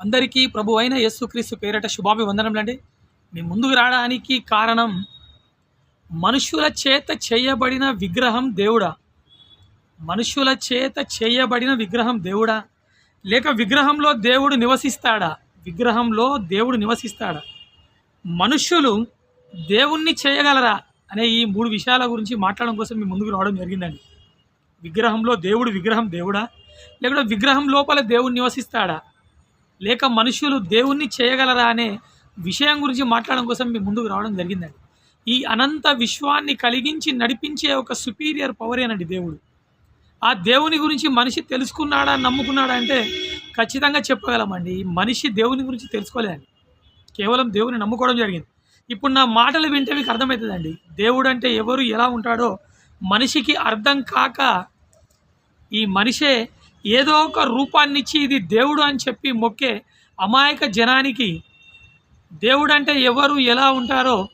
అందరికీ ప్రభు అయిన యేసుక్రీస్తు పేరట శుభాభివందనములండి. మీ ముందుకు రావడానికి కారణం మనుషుల చేత చేయబడిన విగ్రహం దేవుడా. మనుషుల చేత చేయబడిన విగ్రహం దేవుడా. లేక విగ్రహంలో దేవుడు నివసిస్తాడా? విగ్రహంలో దేవుడు నివసిస్తాడా? మనుషులు దేవుణ్ణి చేయగలరా? అనే ఈ మూడు విషయాల గురించి మాట్లాడడం కోసం మీ ముందుకు రావడం జరిగిందండి. విగ్రహంలో దేవుడు విగ్రహం దేవుడా? లేకుంటే విగ్రహం లోపల దేవుడు నివసిస్తాడా? లేక మనుషులు దేవుణ్ణి చేయగలరా అనే విషయం గురించి మాట్లాడడం కోసం మీ ముందుకు రావడం జరిగిందండి. ఈ అనంత విశ్వాన్ని కలిగించి నడిపించే ఒక సుపీరియర్ పవరేనండి దేవుడు. ఆ దేవుని గురించి మనిషి తెలుసుకున్నాడా నమ్ముకున్నాడా అంటే ఖచ్చితంగా చెప్పగలమండి. మనిషి దేవుని గురించి తెలుసుకోలేదండి. కేవలం దేవుని నమ్ముకోవడం జరిగింది. ఇప్పుడు నా మాటలు వింటే మీకు అర్థమవుతుందండి. దేవుడు అంటే ఎవరు ఎలా ఉంటాడో మనిషికి అర్థం కాక ఈ మనిషే ఏదో ఒక రూపాన్ని ఇచ్చి ఇది దేవుడు అని చెప్పి మొక్కే అమాయక జనానికి దేవుడు అంటే ఎవరు ఎలా ఉంటారో.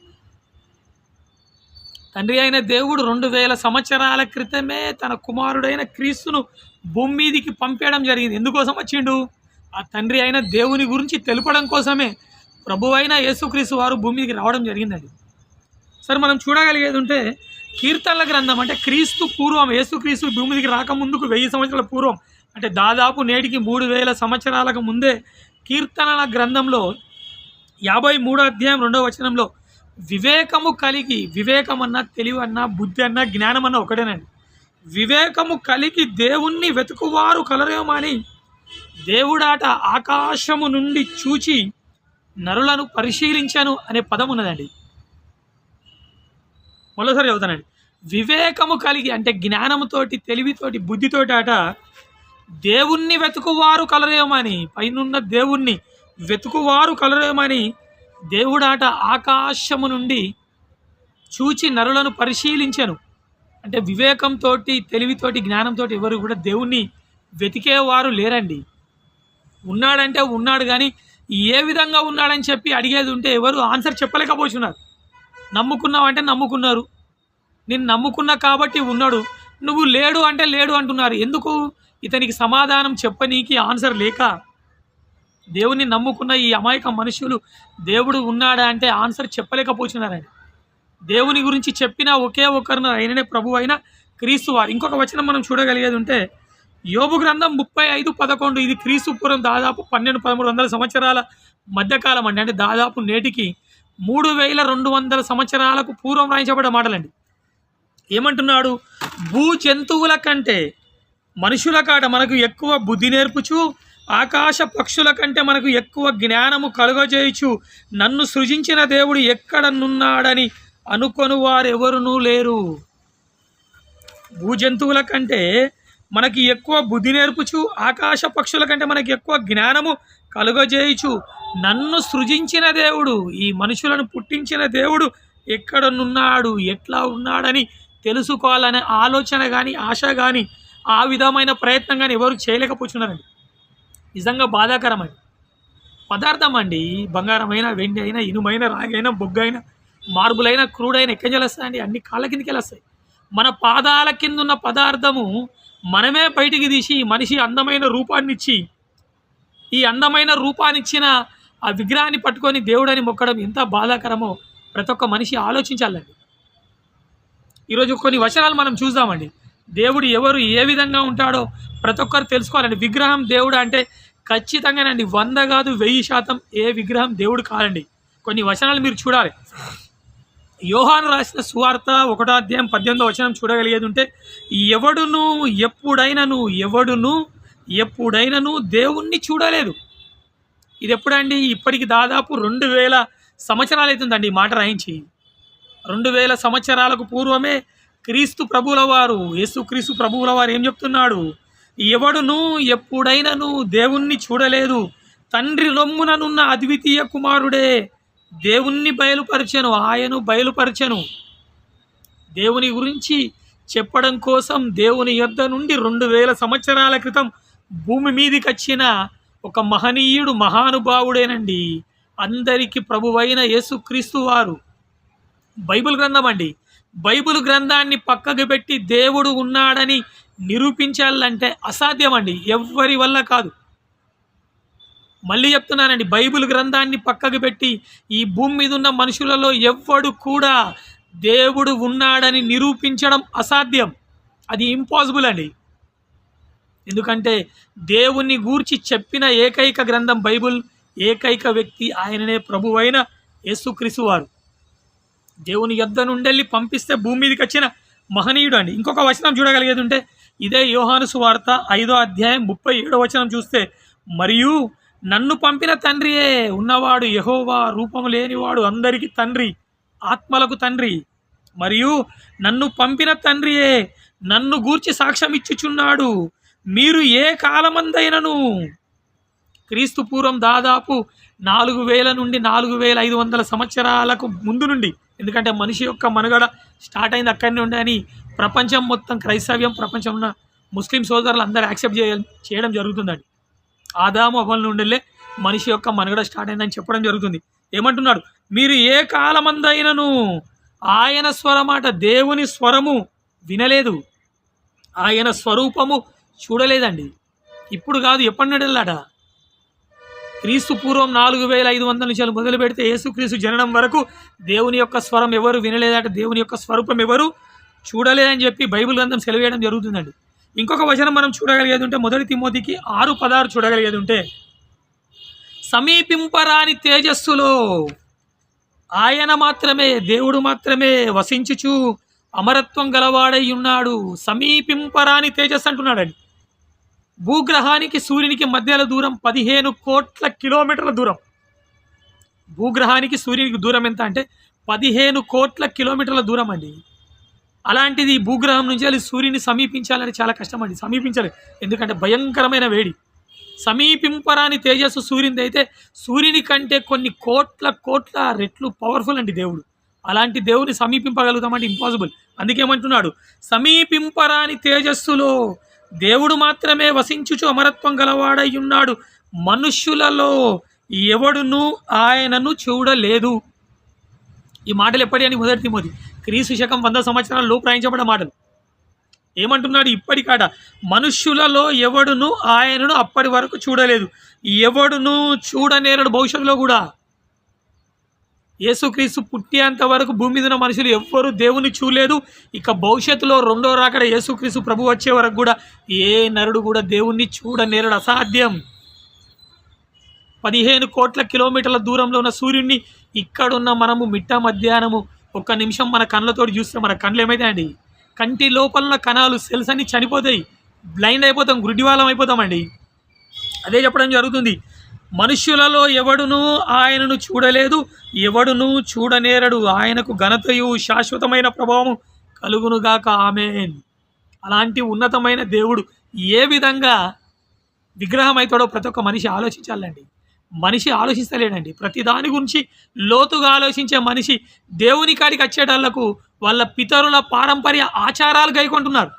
తండ్రి అయిన దేవుడు రెండు వేల సంవత్సరాల క్రితమే తన కుమారుడైన క్రీస్తును భూమి మీదికి పంపేయడం జరిగింది. ఎందుకోసం వచ్చిండు? ఆ తండ్రి అయిన దేవుని గురించి తెలుపడం కోసమే ప్రభు అయిన యేసుక్రీస్తు వారు భూమి మీదకి రావడం జరిగిందండి. సరే మనం చూడగలిగేది ఉంటే కీర్తనల గ్రంథం అంటే క్రీస్తు పూర్వం యేసుక్రీస్తు భూమిదికి రాకముందుకు వెయ్యి సంవత్సరాల పూర్వం అంటే దాదాపు నేటికి మూడు వేల సంవత్సరాలకు ముందే కీర్తనల గ్రంథంలో యాభై మూడో అధ్యాయం రెండవ వచనంలో వివేకము కలిగి వివేకం అన్న తెలివి అన్న బుద్ధి అన్న జ్ఞానం అన్న ఒకటేనండి. వివేకము కలిగి దేవుణ్ణి వెతుకువారు కలరేమని దేవుడాట ఆకాశము నుండి చూచి నరులను పరిశీలించాను అనే పదం ఉన్నదండి. మరోసారి చదువుతానండి. వివేకము కలిగి అంటే జ్ఞానముతోటి తెలివితోటి బుద్ధితోటి ఆట దేవుణ్ణి వెతుకువారు కలరేమని పైనున్న దేవుణ్ణి వెతుకువారు కలరేమని దేవుడాట ఆకాశము నుండి చూచి నరులను పరిశీలించను. అంటే వివేకంతో తెలివితోటి జ్ఞానంతో ఎవరు కూడా దేవుణ్ణి వెతికేవారు లేరండి. ఉన్నాడంటే ఉన్నాడు కానీ ఏ విధంగా ఉన్నాడని చెప్పి అడిగేది ఉంటే ఎవరు ఆన్సర్ చెప్పలేకపోతున్నారు. నమ్ముకున్నావంటే నమ్ముకున్నారు. నేను నమ్ముకున్నా కాబట్టి ఉన్నాడు. నువ్వు లేడు అంటే లేడు అంటున్నారు. ఎందుకు? ఇతనికి సమాధానం చెప్పనీకి ఆన్సర్ లేక దేవుని నమ్ముకున్న ఈ అమాయక మనుషులు దేవుడు ఉన్నాడా అంటే ఆన్సర్ చెప్పలేకపోతున్నారని దేవుని గురించి చెప్పిన ఒకే ఒకరిన ఆయననే ప్రభు అయిన క్రీస్తు వారు. ఇంకొక వచనం మనం చూడగలిగేది ఉంటే యోబు గ్రంథం ముప్పై ఐదు పదకొండు ఇది క్రీస్తు పూర్వం దాదాపు పన్నెండు పదమూడు వందల సంవత్సరాల మధ్యకాలం అండి. అంటే దాదాపు నేటికి మూడు వేల రెండు వందల సంవత్సరాలకు పూర్వం రాయించబడ్డ మాటలండి. ఏమంటున్నాడు? భూ జంతువుల కంటే మనుషుల కాట మనకు ఎక్కువ బుద్ధి నేర్పుచు ఆకాశ పక్షుల కంటే మనకు ఎక్కువ జ్ఞానము కలుగజేయచ్చు నన్ను సృజించిన దేవుడు ఎక్కడనున్నాడని అనుకొని వారెవరునూ లేరు. భూజంతువుల కంటే మనకి ఎక్కువ బుద్ధి నేర్పుచు ఆకాశ పక్షుల కంటే మనకి ఎక్కువ జ్ఞానము కలుగజేయచ్చు నన్ను సృజించిన దేవుడు ఈ మనుషులను పుట్టించిన దేవుడు ఎక్కడనున్నాడు ఎట్లా ఉన్నాడని తెలుసుకోవాలనే ఆలోచన కానీ ఆశ కానీ ఆ విధమైన ప్రయత్నం కానీ ఎవరు చేయలేకపోతున్నారండి. నిజంగా బాధాకరమండి పదార్థం అండి బంగారమైన వెండి అయినా ఇనుమైన రాగైనా బొగ్గైన మార్బులైన క్రూడైన ఎక్కడి వస్తాయండి అన్ని కాళ్ళ కిందకి మన పాదాల కింద ఉన్న పదార్థము మనమే బయటికి తీసి మనిషి అందమైన రూపాన్నిచ్చి ఈ అందమైన రూపాన్నిచ్చిన ఆ విగ్రహాన్ని పట్టుకొని దేవుడని మొక్కడం ఎంత బాధాకరమో ప్రతి ఒక్క మనిషి ఆలోచించాలండి. ఈరోజు కొన్ని వచనాలు మనం చూద్దామండి. దేవుడు ఎవరు ఏ విధంగా ఉంటాడో ప్రతి ఒక్కరు తెలుసుకోవాలండి. విగ్రహం దేవుడు అంటే ఖచ్చితంగానండి వంద కాదు వెయ్యి శాతం ఏ విగ్రహం దేవుడు కాదండి. కొన్ని వచనాలు మీరు చూడాలి. యోహాను రాసిన సువార్త ఒకటో అధ్యాయం పద్దెనిమిదో వచనం చూడగలిగేది ఉంటే ఎవడును ఎప్పుడైనను ఎవడును ఎప్పుడైనను దేవుణ్ణి చూడలేదు. ఇది ఎప్పుడండి ఇప్పటికి దాదాపు రెండు వేల సంవత్సరాలు అవుతుందండి ఈ మాట రాయించి. రెండు వేల సంవత్సరాలకు పూర్వమే క్రీస్తు ప్రభువుల వారు యేసుక్రీస్తు ప్రభువుల వారు ఏం చెప్తున్నాడు? ఎవడును ఎప్పుడైనాను దేవుణ్ణి చూడలేదు. తండ్రి రొమ్ముననున్న అద్వితీయ కుమారుడే దేవుణ్ణి బయలుపరచను ఆయను బయలుపరచను. దేవుని గురించి చెప్పడం కోసం దేవుని యొద్ద నుండి రెండు వేల సంవత్సరాల క్రితం భూమి మీదికి వచ్చిన ఒక మహనీయుడు మహానుభావుడేనండి. అందరికీ ప్రభువైన యేసుక్రీస్తు వారు. బైబిల్ గ్రంథం అండి. బైబిల్ గ్రంథాన్ని పక్కకు పెట్టి దేవుడు ఉన్నాడని నిరూపించాలంటే అసాధ్యం అండి ఎవ్వరి వల్ల కాదు. మళ్ళీ చెప్తున్నానండి బైబిల్ గ్రంథాన్ని పక్కకు పెట్టి ఈ భూమి మీద ఉన్న మనుషులలో ఎవ్వడు కూడా దేవుడు ఉన్నాడని నిరూపించడం అసాధ్యం. అది ఇంపాసిబుల్ అండి. ఎందుకంటే దేవుణ్ణి గూర్చి చెప్పిన ఏకైక గ్రంథం బైబిల్ ఏకైక వ్యక్తి ఆయననే ప్రభువైన యేసుక్రీస్తు వారు. దేవుని యొద్ద నుండెళ్ళి పంపిస్తే భూమి మీదకి వచ్చిన మహనీయుడు అండి. ఇంకొక వచనం చూడగలిగేది ఉంటే ఇదే యోహాను సువార్త ఐదో అధ్యాయం ముప్పై ఏడో వచనం చూస్తే మరియు నన్ను పంపిన తండ్రియే ఉన్నవాడు యహోవా రూపము లేనివాడు అందరికీ తండ్రి ఆత్మలకు తండ్రి. మరియు నన్ను పంపిన తండ్రియే నన్ను గూర్చి సాక్ష్యం ఇచ్చుచున్నాడు మీరు ఏ కాలమందైనను? క్రీస్తు పూర్వం దాదాపు నాలుగు వేల నుండి నాలుగు వేల ఐదు వందల సంవత్సరాలకు ముందు నుండి ఎందుకంటే మనిషి యొక్క మనుగడ స్టార్ట్ అయింది అక్కడి నుండి అని ప్రపంచం మొత్తం క్రైస్తవ్యం ప్రపంచంలో ఉన్న ముస్లిం సోదరులు అందరూ యాక్సెప్ట్ చేయ చేయడం జరుగుతుందండి. ఆదాము అవ్వల నుండిలే మనిషి యొక్క మనుగడ స్టార్ట్ అయిందని చెప్పడం జరుగుతుంది. ఏమంటున్నాడు? మీరు ఏ కాలమందైనను ఆయన స్వరమాట దేవుని స్వరము వినలేదు. ఆయన స్వరూపము చూడలేదండి. ఇప్పుడు కాదు ఎప్పటి నుండి వెళ్ళాడా క్రీస్తు పూర్వం నాలుగు వేల ఐదు వందల నుంచి మొదలు పెడితే యేసుక్రీస్తు జననం వరకు దేవుని యొక్క స్వరం ఎవరు వినలేదట దేవుని యొక్క స్వరూపం ఎవరు చూడలేదని చెప్పి బైబిల్ గ్రంథం సెలవేయడం జరుగుతుందండి. ఇంకొక వచనం మనం చూడగలిగేది ఉంటే మొదటి తిమోతికి ఆరు పదహారు చూడగలిగేది ఉంటే సమీపింపరాని తేజస్సులో ఆయన మాత్రమే దేవుడు మాత్రమే వసించుచు అమరత్వం గలవాడై ఉన్నాడు. సమీపింపరాని తేజస్సు అంటున్నాడండి. భూగ్రహానికి సూర్యునికి మధ్యలో దూరం పదిహేను కోట్ల కిలోమీటర్ల దూరం. భూగ్రహానికి సూర్యునికి దూరం ఎంత అంటే పదిహేను కోట్ల కిలోమీటర్ల దూరం అండి. అలాంటిది భూగ్రహం నుంచి వెళ్ళి సూర్యుని సమీపించాలని చాలా కష్టం అండి సమీపించలేదు ఎందుకంటే భయంకరమైన వేడి. సమీపింపరాని తేజస్సు సూర్యునిది అయితే సూర్యుని కంటే కొన్ని కోట్ల కోట్ల రెట్లు పవర్ఫుల్ అండి దేవుడు. అలాంటి దేవుని సమీపింపగలుగుతామంటే ఇంపాసిబుల్ అందుకేమంటున్నాడు? సమీపింపరాని తేజస్సులో దేవుడు మాత్రమే వసించుచు అమరత్వం గలవాడై ఉన్నాడు మనుష్యులలో ఎవడును ఆయనను చూడలేదు. ఈ మాటలు ఎప్పటి అని మొదటి మోది క్రీస్తు శకం వంద సంవత్సరాలలో ప్రయాణించబడిన మాటలు. ఏమంటున్నాడు ఇప్పటికాడ? మనుష్యులలో ఎవడును ఆయనను అప్పటి వరకు చూడలేదు. ఎవడును చూడనేరడు భవిష్యత్తులో కూడా. యేసుక్రీస్తు పుట్టేంత వరకు భూమి మీద మనుషులు ఎవ్వరూ దేవుని చూడలేదు. ఇక భవిష్యత్తులో రెండో రాకడ యేసుక్రీస్తు ప్రభు వచ్చే వరకు కూడా ఏ నరుడు కూడా దేవుణ్ణి చూడనేరడు. అసాధ్యం. పదిహేను కోట్ల కిలోమీటర్ల దూరంలో ఉన్న సూర్యుడిని ఇక్కడున్న మనము మిట్ట మధ్యాహ్నము ఒక్క నిమిషం మన కళ్ళతో చూస్తే మన కళ్ళు ఏమైతాయండి కంటి లోపల ఉన్న కణాలు సెల్స్ అన్ని చనిపోతాయి. బ్లైండ్ అయిపోతాం గుడ్డివాలం అయిపోతామండి అదే చెప్పడం జరుగుతుంది. మనుష్యులలో ఎవడును ఆయనను చూడలేదు ఎవడును చూడనేరడు. ఆయనకు ఘనతయు శాశ్వతమైన ప్రభావం కలుగునుగాక. ఆమెన్. అలాంటి ఉన్నతమైన దేవుడు ఏ విధంగా విగ్రహం అవుతాడో ప్రతి ఒక్క మనిషి ఆలోచించాలండి. మనిషి ఆలోచిస్తలేడండి. ప్రతి దాని గురించి లోతుగా ఆలోచించే మనిషి దేవుని కాడికి వచ్చేటళ్ళకు వాళ్ళ పితరుల పారంపర్య ఆచారాలు గైకొంటున్నారు.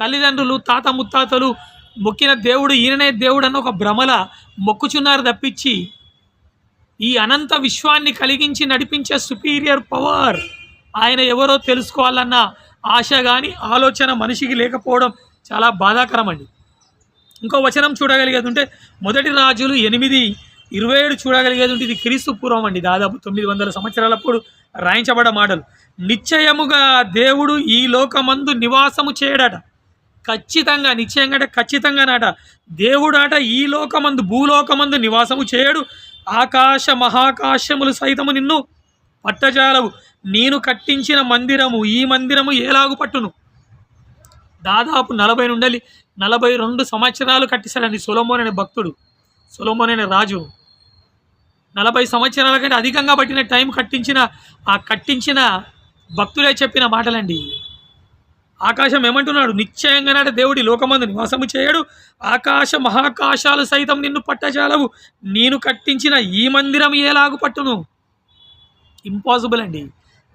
తల్లిదండ్రులు తాత ముత్తాతలు మొక్కిన దేవుడు ఈయననే దేవుడు అన్న ఒక భ్రమల మొక్కుచున్నారు తప్పించి ఈ అనంత విశ్వాన్ని కలిగించి నడిపించే సుపీరియర్ పవర్ ఆయన ఎవరో తెలుసుకోవాలన్న ఆశ కానీ ఆలోచన మనిషికి లేకపోవడం చాలా బాధాకరం అండి ఇంకో వచనం చూడగలిగేది ఉంటే మొదటి రాజులు ఎనిమిది ఇరవై ఏడు చూడగలిగేది ఉంటే ఇది క్రీస్తు పూర్వం అండి. దాదాపు తొమ్మిది వందల సంవత్సరాలప్పుడు రాయించబడ్డ మాటలు. నిశ్చయముగా దేవుడు ఈ లోకమందు నివాసము చేయడట. ఖచ్చితంగా నిశ్చయంగా అంటే ఖచ్చితంగా నాట దేవుడాట ఈ లోకమందు భూలోకమందు నివాసము చేయడు. ఆకాశ మహాకాశములు సైతము నిన్ను పట్టజాలవు. నేను కట్టించిన మందిరము ఈ మందిరము ఏలాగు పట్టును? దాదాపు నలభై నుండి నలభై రెండు సంవత్సరాలు కట్టిస్తాడండి సులమోన్ అనే భక్తుడు. సులమోన్ అనే రాజు. నలభై సంవత్సరాల కంటే అధికంగా పట్టిన టైం కట్టించిన ఆ కట్టించిన భక్తులే చెప్పిన మాటలండి. ఆకాశం ఏమంటున్నాడు? నిశ్చయంగానే దేవుడి లోకమందు నివాసము చేయడు. ఆకాశ మహాకాశాలు సైతం నిన్ను పట్టచాలవు నేను కట్టించిన ఈ మందిరం ఏలాగు పట్టును? ఇంపాసిబుల్ అండి.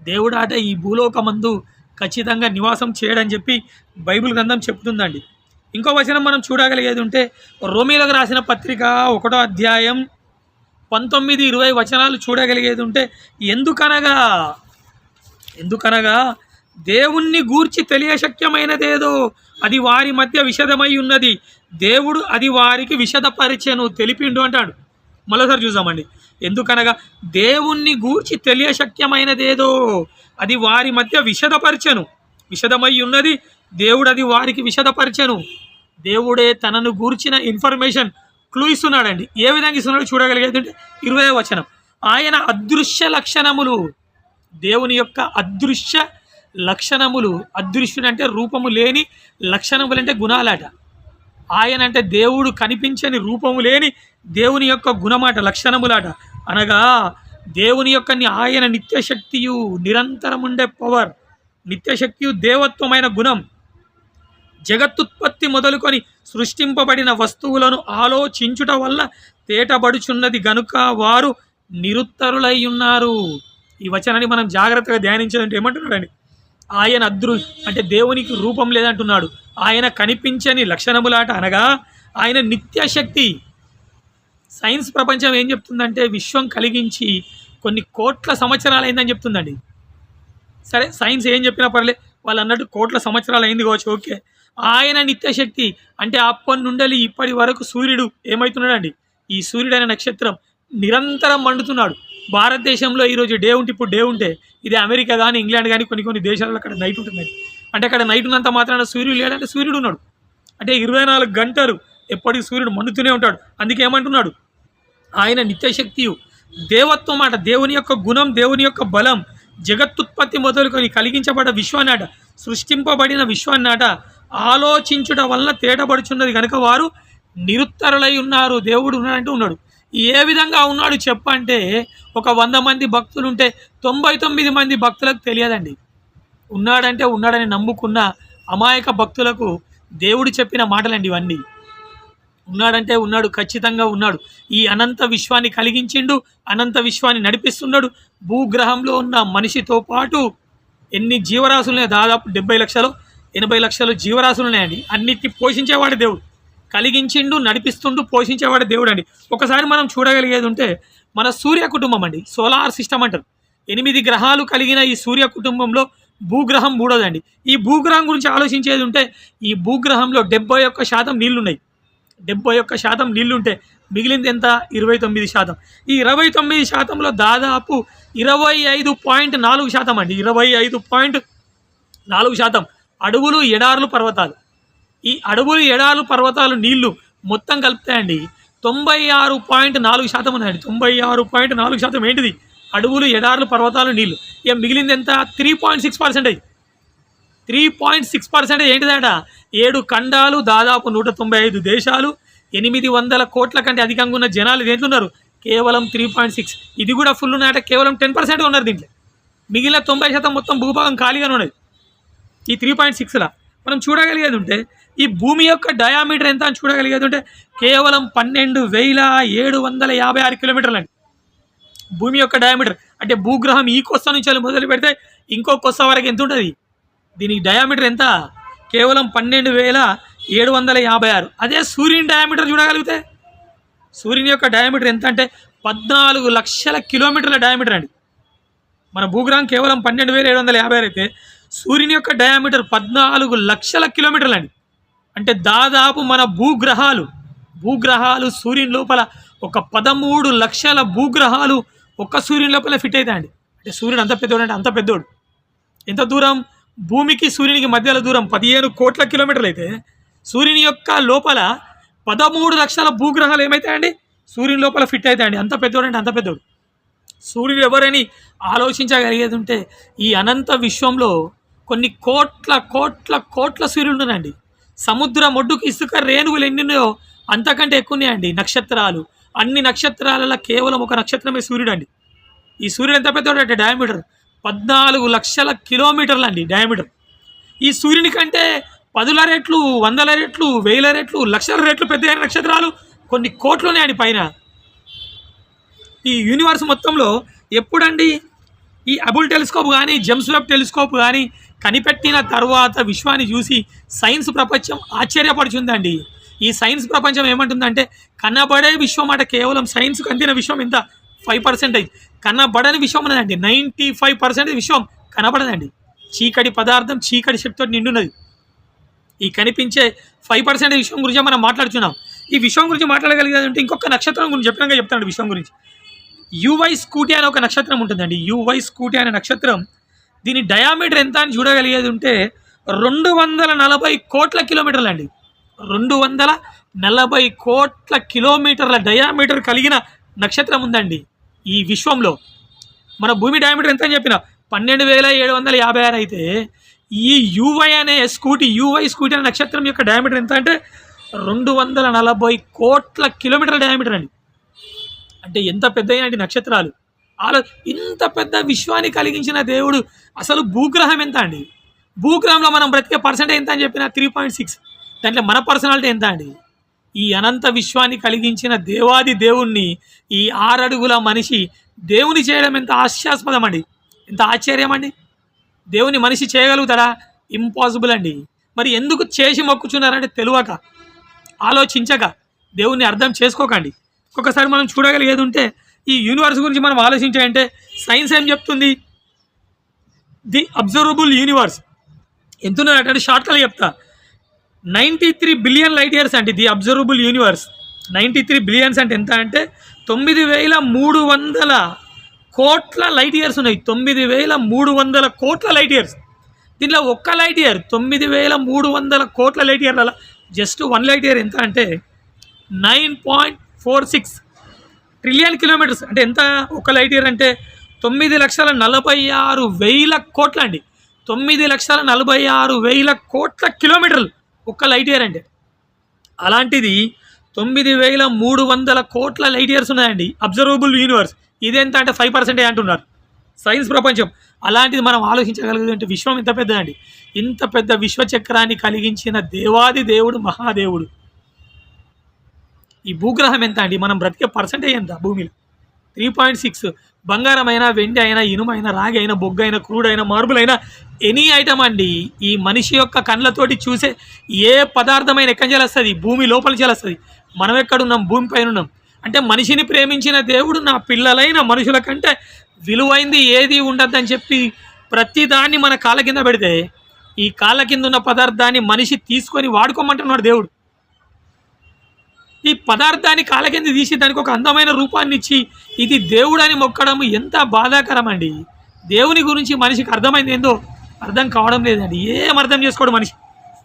దేవుడు ఆట ఈ భూలోకమందు ఖచ్చితంగా నివాసం చేయడని చెప్పి బైబిల్ గ్రంథం చెప్తుందండి. ఇంకో వచనం మనం చూడగలిగేది ఉంటే రోమిలకు రాసిన పత్రిక ఒకటో అధ్యాయం పంతొమ్మిది ఇరవై వచనాలు చూడగలిగేది ఉంటే ఎందుకనగా ఎందుకనగా దేవుణ్ణి గూర్చి తెలియశక్యమైనదేదో అది వారి మధ్య విషదమై ఉన్నది. దేవుడు అది వారికి విషదపరిచెను తెలిపిండు అంటాడు. మరోసారి చూసామండి ఎందుకనగా దేవుణ్ణి గూర్చి తెలియశక్యమైనదేదో అది వారి మధ్య విషదపరిచెను. విషదమై ఉన్నది దేవుడు అది వారికి విషదపరిచెను. దేవుడే తనను గూర్చిన ఇన్ఫర్మేషన్ క్లూ ఇస్తున్నాడండి ఏ విధంగా ఇస్తున్నాడో చూడగలిగేది అంటే ఇరవై వచనం. ఆయన అదృశ్య లక్షణములు. దేవుని యొక్క అదృశ్య లక్షణములు అదృశ్యుడు అంటే రూపము లేని లక్షణములు అంటే గుణాలట. ఆయన అంటే దేవుడు కనిపించని రూపము లేని దేవుని యొక్క గుణమాట లక్షణములాట. అనగా దేవుని యొక్క ఆయన నిత్యశక్తియు నిరంతరముండే పవర్ నిత్యశక్తియు దేవత్వమైన గుణం. జగత్తుత్పత్తి మొదలుకొని సృష్టింపబడిన వస్తువులను ఆలోచించుట వల్ల తేటబడుచున్నది గనుక వారు నిరుత్తరులై ఉన్నారు. ఈ వచనాన్ని మనం జాగ్రత్తగా ధ్యానించాలంటే ఏమంటున్నాడండి? ఆయన అదృ అంటే దేవునికి రూపం లేదంటున్నాడు. ఆయన కనిపించని లక్షణములాట అనగా ఆయన నిత్యశక్తి. సైన్స్ ప్రపంచం ఏం చెప్తుందంటే విశ్వం కలిగించి కొన్ని కోట్ల సంవత్సరాలు అయిందని చెప్తుందండి. సరే సైన్స్ ఏం చెప్పినా పర్లే వాళ్ళు అన్నట్టు కోట్ల సంవత్సరాలు అయింది కావచ్చు ఓకే. ఆయన నిత్యశక్తి అంటే అప్పటి నుండి ఇప్పటి వరకు సూర్యుడు ఏమవుతున్నాడండి ఈ సూర్యుడు అనే నక్షత్రం నిరంతరం మండుతున్నాడు. భారతదేశంలో ఈరోజు డే ఉంటే ఇప్పుడు డే ఉంటే ఇది అమెరికా కానీ ఇంగ్లాండ్ కానీ కొన్ని కొన్ని దేశాలలో అక్కడ నైట్ ఉంటుంది. అంటే అక్కడ నైట్ ఉన్నంత మాత్రాన సూర్యుడు లేడంటే సూర్యుడు ఉన్నాడు. అంటే ఇరవై నాలుగు గంటలు ఎప్పటికీ సూర్యుడు మండుతూనే ఉంటాడు. అందుకే ఏమంటున్నాడు? ఆయన నిత్యశక్తియు దేవత్వం మాట దేవుని యొక్క గుణం దేవుని యొక్క బలం జగత్తుత్పత్తి మొదలుకొని కలిగించబడ్డ విశ్వాన్నాట సృష్టింపబడిన విశ్వాన్నాట ఆలోచించుట వల్ల తేటపడుచున్నది కనుక వారు నిరుత్తరులై ఉన్నారు. దేవుడు ఉన్నాడంటే ఉన్నాడు. ఏ విధంగా ఉన్నాడు చెప్పంటే ఒక వంద మంది భక్తులు ఉంటే తొంభై తొమ్మిది మంది భక్తులకు తెలియదండి. ఉన్నాడంటే ఉన్నాడని నమ్ముకున్న అమాయక భక్తులకు దేవుడు చెప్పిన మాటలండి ఇవన్నీ. ఉన్నాడంటే ఉన్నాడు ఖచ్చితంగా ఉన్నాడు. ఈ అనంత విశ్వాన్ని కలిగించిండు అనంత విశ్వాన్ని నడిపిస్తున్నాడు భూగ్రహంలో ఉన్న మనిషితో పాటు ఎన్ని జీవరాశులు దాదాపు డెబ్బై లక్షలు ఎనభై లక్షలు జీవరాశులు ఉన్నాయండి అన్నిటిని పోషించేవాడు దేవుడు. కలిగించిండు నడిపిస్తుండు పోషించేవాడు దేవుడు అండి ఒకసారి మనం చూడగలిగేది ఉంటే మన సూర్య కుటుంబం అండి సోలార్ సిస్టమ్ అంటారు. ఎనిమిది గ్రహాలు కలిగిన ఈ సూర్య కుటుంబంలో భూగ్రహం మూడోదండి. ఈ భూగ్రహం గురించి ఆలోచించేది ఉంటే ఈ భూగ్రహంలో డెబ్బై ఒక్క శాతం నీళ్ళున్నాయి. డెబ్బై ఒక్క శాతం నీళ్ళుంటే మిగిలింది ఎంత? ఇరవై తొమ్మిది శాతం. ఈ ఇరవై తొమ్మిది శాతంలో దాదాపు ఇరవై ఐదు పాయింట్ నాలుగు శాతం అండి. ఇరవై ఐదు పాయింట్ నాలుగు శాతం అడవులు ఎడారులు పర్వతాలు. ఈ అడవులు ఎడారులు పర్వతాలు నీళ్ళు మొత్తం కలుపుతాయండి. తొంభై ఆరు పాయింట్ నాలుగు శాతం ఉన్నాయండి తొంభై ఆరు పాయింట్ నాలుగు శాతం ఏంటిది? అడవులు ఎడారులు పర్వతాలు నీళ్ళు. ఇక మిగిలింది ఎంత? Three point six percentage three point six percent ఏంటిదట? ఏడు ఖండాలు దాదాపు నూట తొంభై ఐదు దేశాలు ఎనిమిది వందల కోట్ల కంటే అధికంగా ఉన్న జనాలు దేంట్లో ఉన్నారు? కేవలం త్రీ పాయింట్ సిక్స్ ఇది కూడా ఫుల్ ఉన్నాయట. కేవలం టెన్ పర్సెంట్ ఉన్నారు దీంట్లో. మిగిలిన తొంభై శాతం మొత్తం భూభాగం ఖాళీగానే ఉన్నది. ఈ త్రీ పాయింట్ సిక్స్లా మనం చూడగలిగేది ఉంటే ఈ భూమి యొక్క డయామీటర్ ఎంత అని చూడగలిగేది ఉంటే కేవలం పన్నెండు వేల ఏడు వందల యాభై ఆరు కిలోమీటర్లు అండి. భూమి యొక్క డయామీటర్ అంటే భూగ్రహం ఈ కొస్త నుంచి వెళ్ళి మొదలు పెడితే ఇంకో కొస్త వరకు ఎంత ఉంటుంది? దీనికి డయామీటర్ ఎంత? కేవలం పన్నెండు వేల ఏడు వందల యాభై ఆరు. అదే సూర్యుని డయామీటర్ చూడగలిగితే సూర్యుని యొక్క డయామీటర్ ఎంత అంటే పద్నాలుగు లక్షల కిలోమీటర్ల డయామీటర్ అండి. మన భూగ్రహం కేవలం పన్నెండు వేల ఏడు వందల యాభై ఆరు అయితే సూర్యుని యొక్క డయామీటర్ పద్నాలుగు లక్షల కిలోమీటర్లు అండి. అంటే దాదాపు మన భూగ్రహాలు భూగ్రహాలు సూర్యుని లోపల ఒక పదమూడు లక్షల భూగ్రహాలు ఒక్క సూర్యుని లోపల ఫిట్ అవుతాయండి అంటే సూర్యుడు అంత పెద్దోడు అంటే అంత పెద్దోడు. ఎంత దూరం? భూమికి సూర్యునికి మధ్యలో దూరం పదిహేను కోట్ల కిలోమీటర్లు అయితే సూర్యుని యొక్క లోపల పదమూడు లక్షల భూగ్రహాలు ఏమవుతాయండి సూర్యుని లోపల ఫిట్ అవుతాయండి అంత పెద్దోడు అంటే అంత పెద్దోడు. సూర్యుడు ఎవరని ఆలోచించగలిగేది ఉంటే ఈ అనంత విశ్వంలో కొన్ని కోట్ల కోట్ల కోట్ల సూర్యులు ఉన్నాయండి సముద్రం ఒడ్డుకు ఇసుక రేణువులు ఎన్నినో అంతకంటే ఎక్కువ ఉన్నాయండి నక్షత్రాలు. అన్ని నక్షత్రాలలో కేవలం ఒక నక్షత్రమే సూర్యుడు అండి ఈ సూర్యుడు ఎంత పెద్దోడు అంటే డయామీటర్ పద్నాలుగు లక్షల కిలోమీటర్లు అండి డయామీటర్ ఈ సూర్యుని కంటే పదుల రెట్లు వందల రెట్లు వేల రెట్లు లక్షల రెట్లు పెద్ద నక్షత్రాలు కొన్ని కోట్లు ఉన్నాయండి పైన. ఈ యూనివర్స్ మొత్తంలో ఎప్పుడండి ఈ అబుల్ టెలిస్కోప్ కానీ జెమ్స్ వెబ్ టెలిస్కోప్ కానీ కనిపెట్టిన తర్వాత విశ్వాన్ని చూసి సైన్స్ ప్రపంచం ఆశ్చర్యపడుచుందండి ఈ సైన్స్ ప్రపంచం ఏమంటుందంటే కనబడే విశ్వం అంటే కేవలం సైన్స్కు అందిన విశ్వం ఇంత ఫైవ్ పర్సెంటేజ్ కనబడని విశ్వం ఉన్నదండి. నైంటీ ఫైవ్ పర్సెంట్ విశ్వం కనబడదండి. చీకటి పదార్థం చీకటి శక్తితో నిండున్నది. ఈ కనిపించే ఫైవ్ పర్సెంట్ విషయం గురించి మనం మాట్లాడుతున్నాం ఈ విషయం గురించి మాట్లాడగలిగేదంటే ఇంకొక నక్షత్రం గురించి చెప్పినాక చెప్తాను విషయం గురించి. యువై స్కూటీ అనే ఒక నక్షత్రం ఉంటుందండి. యువై స్కూటీ అనే నక్షత్రం దీని డయామీటర్ ఎంత అని చూడగలిగేది ఉంటే రెండు వందల నలభై కోట్ల కిలోమీటర్లు అండి. రెండు వందల నలభై కోట్ల కిలోమీటర్ల డయామీటర్ కలిగిన నక్షత్రం ఉందండి ఈ విశ్వంలో. మన భూమి డయామీటర్ ఎంత అని చెప్పిన? పన్నెండు వేల ఏడు వందల యాభై ఆరు అయితే ఈ యూవై అనే స్కూటీ యూవై స్కూటీ అనే నక్షత్రం యొక్క డయామీటర్ ఎంత అంటే రెండు వందల నలభై కోట్ల కిలోమీటర్ల డయామీటర్ అండి. అంటే ఎంత పెద్దయినటి నక్షత్రాలు. ఆలో ఇంత పెద్ద విశ్వాన్ని కలిగించిన దేవుడు అసలు భూగ్రహం ఎంత అండి? భూగ్రహంలో మనం బ్రతికే పర్సెంట్ ఎంత అని చెప్పిన త్రీ పాయింట్ సిక్స్. దాంట్లో మన పర్సనాలిటీ ఎంత అండి? ఈ అనంత విశ్వాన్ని కలిగించిన దేవాది దేవుణ్ణి ఈ ఆరడుగుల మనిషి దేవుని చేయడం ఎంత హాస్యాస్పదం అండి? ఎంత ఆశ్చర్యం అండి? దేవుని మనిషి చేయగలుగుతాడా? ఇంపాసిబుల్ అండి. మరి ఎందుకు చేసి మొక్కుచున్నారంటే తెలియక ఆలోచించక దేవుణ్ణి అర్థం చేసుకోకండి. ఒక్కొక్కసారి మనం చూడగలిగేది ఉంటే ఈ యూనివర్స్ గురించి మనం ఆలోచించాలంటే సైన్స్ ఏం చెప్తుంది? ది అబ్జర్వబుల్ యూనివర్స్ ఎంత అంటే షార్ట్కల్ చెప్తా. Ninety three billion light years అంటే the observable universe ninety three billions అంటే ఎంత అంటే తొమ్మిది వేల మూడు వందల కోట్ల లైట్ ఇయర్స్ ఉన్నాయి. తొమ్మిది వేల మూడు వందల కోట్ల లైట్ ఇయర్స్ దీంట్లో ఒక్క లైట్ ఇయర్ తొమ్మిది వేల మూడు వందల కోట్ల లైట్ ఇయర్ల జస్ట్ వన్ లైట్ ఇయర్ ఎంత అంటే nine point four six trillion kilometres. అంటే ఎంత ఒక లైట్ ఇయర్ అంటే తొమ్మిది లక్షల నలభై ఆరు వేల కోట్ల అండి. తొమ్మిది లక్షల నలభై ఆరు వేల కోట్ల కిలోమీటర్లు ఒక్క లైట్ ఇయర్ అంటే. అలాంటిది తొమ్మిది వేల మూడు వందల కోట్ల లైట్ ఇయర్స్ ఉన్నాయండి. Observable universe. ఇదెంత అంటే ఫైవ్ పర్సెంటే అంటున్నారు. సైన్స్ ప్రపంచం. అలాంటిది మనం ఆలోచించగలిగేది అంటే విశ్వం ఇంత పెద్దదండి. ఇంత పెద్ద విశ్వచక్రాన్ని కలిగించిన దేవాది దేవుడు మహాదేవుడు. ఈ భూగ్రహం ఎంత అండి? మనం బ్రతికే పర్సంటేజ్ ఎంత భూమిలో? త్రీ పాయింట్ సిక్స్ బంగారం అయినా వెండి అయినా ఇనుమైనా రాగి అయినా బొగ్గు అయినా క్రూడ్ అయినా మార్బుల్ అయినా ఎనీ ఐటమ్ అండి. ఈ మనిషి యొక్క కళ్ళతోటి చూసే ఏ పదార్థమైన ఎక్కడి నుంచి వస్తుంది? భూమి లోపల నుంచి వస్తుంది. మనం ఎక్కడున్నాం? భూమి పైన ఉన్నాం. అంటే మనిషిని ప్రేమించిన దేవుడు నా పిల్లలైన మనుషుల కంటే విలువైంది ఏది ఉండద్దని చెప్పి ప్రతి దాన్ని మన కాళ్ళ కింద పెడితే ఈ కాళ్ళ కింద ఉన్న పదార్థాన్ని మనిషి తీసుకొని వాడుకోమంటున్నాడు దేవుడు. ఈ పదార్థాన్ని కాళ్ళ కింద తీసి దానికి ఒక అందమైన రూపాన్ని ఇచ్చి ఇది దేవుడని మొక్కడం ఎంత బాధాకరం అండి దేవుని గురించి మనిషికి అర్థమైంది ఏందో అర్థం కావడం లేదండి. ఏం అర్థం చేసుకోడు మనిషి.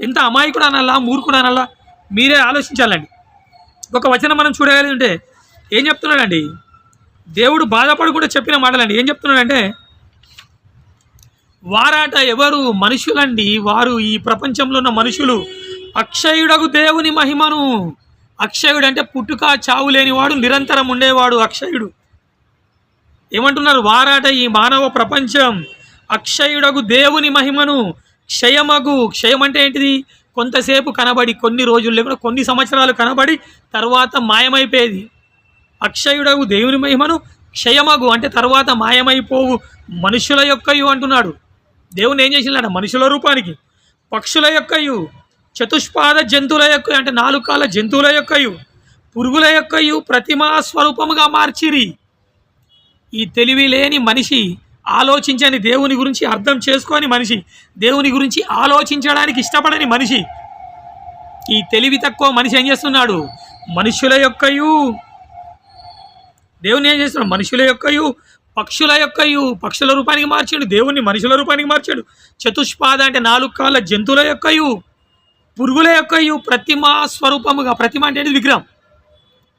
ఎంత అమాయకుడు అనల్లా మూర్ఖుడు అనల్లా మీరే ఆలోచించాలండి. ఒక వచనం మనం చూడగలిగి ఉంటే ఏం చెప్తున్నాడండి? దేవుడు బాధపడకుండా చెప్పిన మాటలండి. ఏం చెప్తున్నాడంటే వారాట ఎవరు మనుషులండి? వారు ఈ ప్రపంచంలో ఉన్న మనుషులు. అక్షయుడగు దేవుని మహిమను అక్షయుడు అంటే పుట్టుక చావు లేనివాడు నిరంతరం ఉండేవాడు అక్షయుడు. ఏమంటున్నారు? వారాట ఈ మానవ ప్రపంచం. అక్షయుడగు దేవుని మహిమను క్షయమగు. క్షయం అంటే ఏంటిది? కొంతసేపు కనబడి కొన్ని రోజులు లేకుండా కొన్ని సంవత్సరాలు కనబడి తర్వాత మాయమైపోయేది. అక్షయుడగు దేవుని మహిమను క్షయమగు అంటే తర్వాత మాయమైపోవు. మనుషుల యొక్కయు అంటున్నాడు. దేవుని ఏం చేసినాడు మనుషుల రూపానికి. పక్షుల యొక్కయు. చతుష్పాద జంతువుల యొక్క అంటే నాలుగు కాల జంతువుల యొక్కయు పురుగుల యొక్కయు ప్రతిమా స్వరూపముగా మార్చిరి. ఈ తెలివి లేని మనిషి ఆలోచించని దేవుని గురించి అర్థం చేసుకొని మనిషి దేవుని గురించి ఆలోచించడానికి ఇష్టపడని మనిషి. ఈ తెలివి తక్కువ మనిషి ఏం చేస్తున్నాడు? మనుషుల యొక్కయు దేవుని ఏం చేస్తున్నాడు? మనుషుల యొక్కయు పక్షుల యొక్కయు పక్షుల రూపానికి మార్చాడు దేవుణ్ణి మనుషుల రూపానికి మార్చాడు. చతుష్పాద అంటే నాలుగు కాళ్ళ జంతువుల యొక్కయు. పురుగుల యొక్కయు ప్రతిమా స్వరూపముగా ప్రతిమ అంటే విగ్రహం.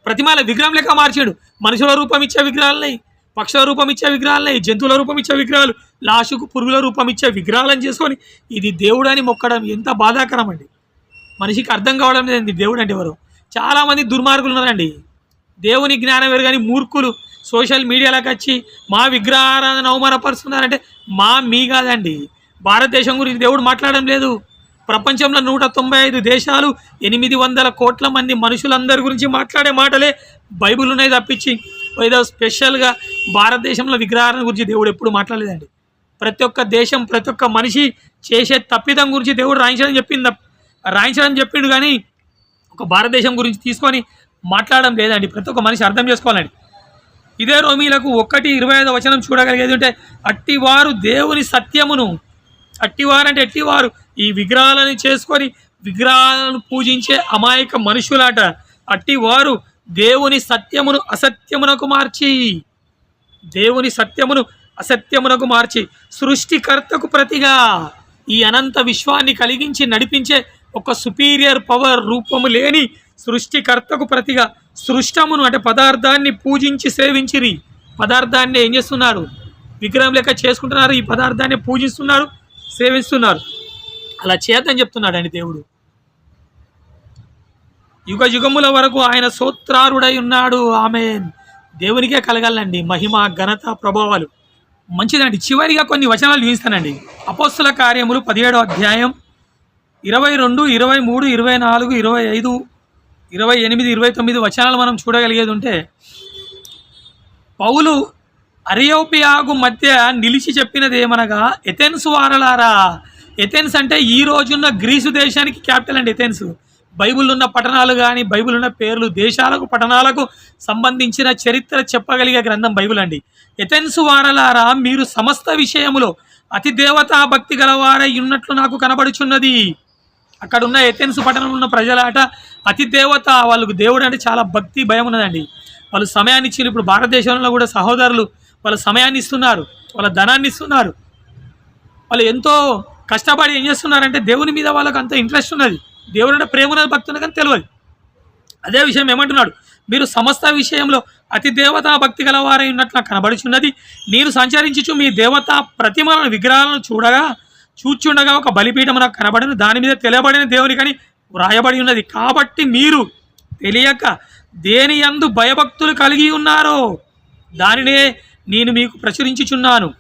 ప్రతిమాల విగ్రహం లెక్క మార్చాడు. మనుషుల రూపం ఇచ్చే విగ్రహాలని పక్షుల రూపం ఇచ్చే విగ్రహాలని జంతువుల రూపం ఇచ్చే విగ్రహాలు. లాషుకు పురుగుల రూపం ఇచ్చే విగ్రహాలను చేసుకొని ఇది దేవుడు అని మొక్కడం ఎంత బాధాకరం అండి. మనిషికి అర్థం కావడం లేదండి దేవుడు అంటే ఎవరు. చాలామంది దుర్మార్గులు ఉన్నారండి. దేవుని జ్ఞానం వేరు కానీ మూర్ఖులు సోషల్ మీడియాలోకి వచ్చి మా విగ్రహారాధన అవమానపరుస్తున్నారంటే మా మీ కాదండి. భారతదేశం గురించి దేవుడు మాట్లాడడం లేదు. ప్రపంచంలో నూట తొంభై ఐదు దేశాలు ఎనిమిది వందల కోట్ల మంది మనుషులందరి గురించి మాట్లాడే మాటలే బైబిల్ ఉన్నాయి తప్పించి ఏదో స్పెషల్గా భారతదేశంలో విగ్రహాల గురించి దేవుడు ఎప్పుడు మాట్లాడలేదండి. ప్రతి ఒక్క దేశం ప్రతి ఒక్క మనిషి చేసే తప్పిదం గురించి దేవుడు రాయించడం చెప్పింది తప్ప- రాయించడం చెప్పిండు కానీ ఒక భారతదేశం గురించి తీసుకొని మాట్లాడడం లేదండి. ప్రతి ఒక్క మనిషి అర్థం చేసుకోవాలండి. ఇదే రోమీలకు ఒకటి ఇరవై ఐదు వచనం చూడగలిగేది ఉంటే అట్టివారు దేవుని సత్యమును అట్టివారు అంటే ఎట్టివారు? ఈ విగ్రహాలను చేసుకొని విగ్రహాలను పూజించే అమాయక మనుషులాట. అట్టి వారు దేవుని సత్యమును అసత్యమునకు మార్చి. దేవుని సత్యమును అసత్యమునకు మార్చి. సృష్టికర్తకు ప్రతిగా ఈ అనంత విశ్వాన్ని కలిగించి నడిపించే ఒక సుపీరియర్ పవర్ రూపము లేని సృష్టికర్తకు ప్రతిగా సృష్టమును అంటే పదార్థాన్ని పూజించి సేవించిరి. పదార్థాన్ని ఏం చేస్తున్నారు విగ్రహం లెక్క చేసుకుంటున్నారు. ఈ పదార్థాన్ని పూజిస్తున్నారు సేవిస్తున్నారు. అలా చేద్దని చెప్తున్నాడండి దేవుడు. యుగ యుగముల వరకు ఆయన సూత్రారుడై ఉన్నాడు. ఆమె దేవునికే కలగాలండి. మహిమ ఘనత ప్రభావాలు. మంచిదండి. చివరిగా కొన్ని వచనాలు చూపిస్తానండి. అపోస్తుల కార్యములు పదిహేడో అధ్యాయం ఇరవై రెండు ఇరవై మూడు ఇరవై నాలుగు ఇరవై ఐదు ఇరవై ఎనిమిది ఇరవై తొమ్మిది వచనాలు మనం చూడగలిగేది ఉంటే పౌలు అరియోపియాగు మధ్య నిలిచి చెప్పినది ఏమనగా ఎథెన్స్ వారలారా ఎథెన్స్ అంటే ఈ రోజున్న గ్రీసు దేశానికి క్యాపిటల్ అండి ఎథెన్స్. బైబిల్ ఉన్న పట్టణాలు కానీ బైబిల్ ఉన్న పేర్లు దేశాలకు పట్టణాలకు సంబంధించిన చరిత్ర చెప్పగలిగే గ్రంథం బైబిల్ అండి. ఎథెన్స్ వారలారా మీరు సమస్త విషయములో అతి దేవతా భక్తి గలవారై ఉన్నట్లు నాకు కనబడుచున్నది. అక్కడ ఉన్న ఎథెన్స్ పట్టణంలో ఉన్న ప్రజలాట అతి దేవత. వాళ్ళకు దేవుడు అంటే చాలా భక్తి భయం ఉన్నదండి. వాళ్ళు సమయాన్ని ఇచ్చి ఇప్పుడు భారతదేశంలో కూడా సహోదరులు వాళ్ళ సమయాన్ని ఇస్తున్నారు వాళ్ళ ధనాన్ని ఇస్తున్నారు. వాళ్ళు ఎంతో కష్టపడి ఏం చేస్తున్నారంటే దేవుని మీద వాళ్ళకి అంత ఇంట్రెస్ట్ ఉన్నది. దేవుడు అంటే ప్రేమ ఉన్నది భక్తి ఉన్నది కానీ తెలియదు. అదే విషయం ఏమంటున్నాడు? మీరు సమస్త విషయంలో అతి దేవతా భక్తి గలవారై ఉన్నట్లు నాకు కనబడుచున్నది. నేను సంచరించుచు మీ దేవతా ప్రతిమలను విగ్రహాలను చూడగా చూచుండగా ఒక బలిపీఠం నాకు కనబడిన. దాని మీద తెలియబడిన దేవుని కానీ వ్రాయబడి ఉన్నది. కాబట్టి మీరు తెలియక దేని అందు భయభక్తులు కలిగి ఉన్నారో దానినే నేను మీకు ప్రచురించుచున్నాను.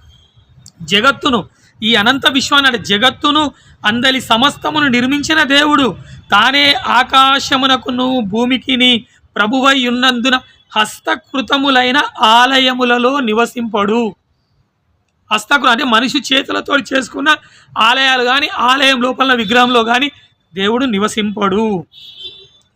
జగత్తును ఈ అనంత విశ్వాన్ని జగత్తును అందలి సమస్తమును నిర్మించిన దేవుడు. తానే ఆకాశమునకును భూమికిని ప్రభువై ఉన్నందున హస్తకృతములైన ఆలయములలో నివసింపడు. హస్తకృ అంటే మనిషి చేతులతో చేసుకున్న ఆలయాలు కానీ ఆలయం లోపల విగ్రహంలో కానీ దేవుడు నివసింపడు.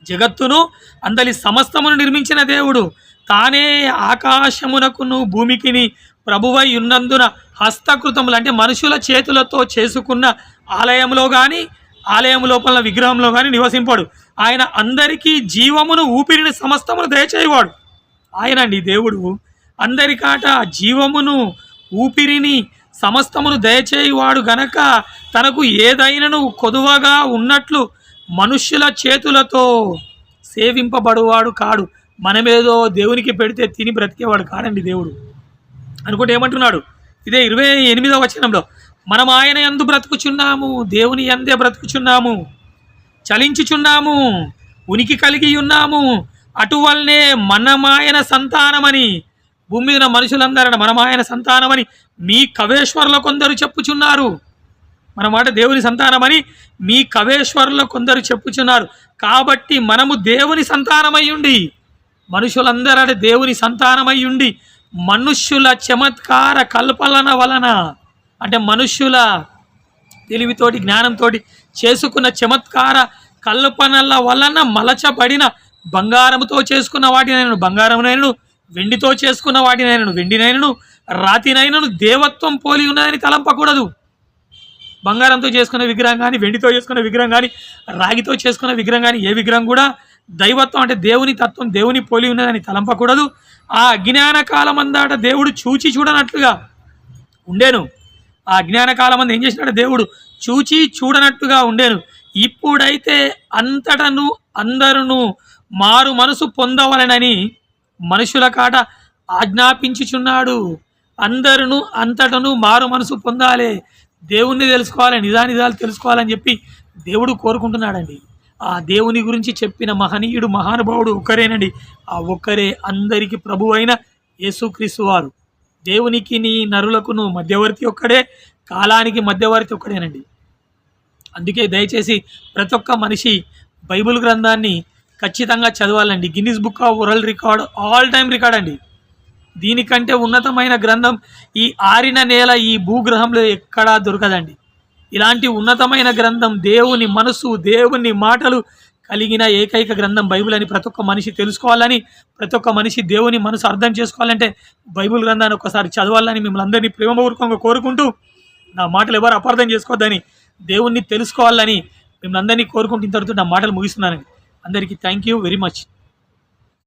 జగత్తును అందలి సమస్తమును నిర్మించిన దేవుడు. తానే ఆకాశమునకును భూమికిని ప్రభువై ఉన్నందున హస్తకృతములు అంటే మనుషుల చేతులతో చేసుకున్న ఆలయంలో కానీ ఆలయం లోపల విగ్రహంలో కానీ నివసింపడు. ఆయన అందరికీ జీవమును ఊపిరిని సమస్తమును దయచేయవాడు. ఆయనండి దేవుడు. అందరికాట జీవమును ఊపిరిని సమస్తమును దయచేయువాడు గనక తనకు ఏదైనను కొదువగా ఉన్నట్లు మనుష్యుల చేతులతో సేవింపబడువాడు కాడు. మనమేదో దేవునికి పెడితే తిని బ్రతికేవాడు కాడండి దేవుడు. అనుకుంటే ఏమంటున్నాడు? ఇదే ఇరవై ఎనిమిదవ వచనంలో మనం ఆయన ఎందు బ్రతుకుచున్నాము దేవుని ఎందే బ్రతుకుచున్నాము చలించుచున్నాము ఉనికి కలిగి ఉన్నాము అటువల్లనే మనమాయన సంతానమని భూమి మీద మనుషులందరూ మనమాయన సంతానమని మీ కవేశ్వరుల కొందరు చెప్పుచున్నారు. మన మాట దేవుని సంతానమని మీ కవేశ్వరుల కొందరు చెప్పుచున్నారు. కాబట్టి మనము దేవుని సంతానమై ఉండి మనుషులందరూ దేవుని సంతానమై ఉండి మనుష్యుల చమత్కార కల్పన వలన అంటే మనుష్యుల తెలివితోటి జ్ఞానంతో చేసుకున్న చమత్కార కల్పనల వలన మలచబడిన బంగారముతో చేసుకున్న వాటినైనను బంగారమునైనను వెండితో చేసుకున్న వాటినైనను వెండినైనను రాతినైనను దేవత్వం పోలి ఉన్నదని తలంపకూడదు. బంగారంతో చేసుకున్న విగ్రహం కానీ వెండితో చేసుకున్న విగ్రహం కానీ రాగితో చేసుకున్న విగ్రహం కానీ ఏ విగ్రహం కూడా దైవత్వం అంటే దేవుని తత్వం దేవుని పోలి ఉన్నదని తలంపకూడదు. ఆ అజ్ఞాన కాలం అందాట దేవుడు చూచి చూడనట్లుగా ఉండేను. ఆ అజ్ఞాన కాలం ఏం చేసినాడు దేవుడు? చూచి చూడనట్టుగా ఉండేను. ఇప్పుడైతే అంతటను అందరును మారు మనసు పొందవలనని మనుషుల కాట ఆజ్ఞాపించుచున్నాడు. అందరును అంతటను మారు మనసు పొందాలి. దేవుణ్ణి తెలుసుకోవాలి నిజానిజాలు తెలుసుకోవాలని చెప్పి దేవుడు కోరుకుంటున్నాడండి. ఆ దేవుని గురించి చెప్పిన మహనీయుడు మహానుభావుడు ఒక్కరేనండి. ఆ ఒక్కరే అందరికి ప్రభు అయిన యేసుక్రీస్తు వారు. దేవునికి నీ నరులకును మధ్యవర్తి ఒక్కడే కాలానికి మధ్యవర్తి ఒక్కడేనండి. అందుకే దయచేసి ప్రతి ఒక్క మనిషి బైబిల్ గ్రంథాన్ని ఖచ్చితంగా చదవాలండి. Guinness book of world record all time record అండి. దీనికంటే ఉన్నతమైన గ్రంథం ఈ ఆరిన నేల ఈ భూగ్రహంలో ఎక్కడా దొరకదండి. ఇలాంటి ఉన్నతమైన గ్రంథం దేవుని మనసు దేవుని మాటలు కలిగిన ఏకైక గ్రంథం బైబిల్ అని ప్రతి ఒక్క మనిషి తెలుసుకోవాలని ప్రతి ఒక్క మనిషి దేవుని మనసు అర్థం చేసుకోవాలంటే బైబిల్ గ్రంథాన్ని ఒకసారి చదవాలని మిమ్మల్ని అందరినీ ప్రేమపూర్వకంగా కోరుకుంటూ నా మాటలు ఎవరు అపార్థం చేసుకోవద్దని దేవుణ్ణి తెలుసుకోవాలని మిమ్మల్ని అందరినీ కోరుకుంటున్న తర్వాత నా మాటలు ముగిస్తున్నానండి అందరికీ థ్యాంక్ యూ వెరీ మచ్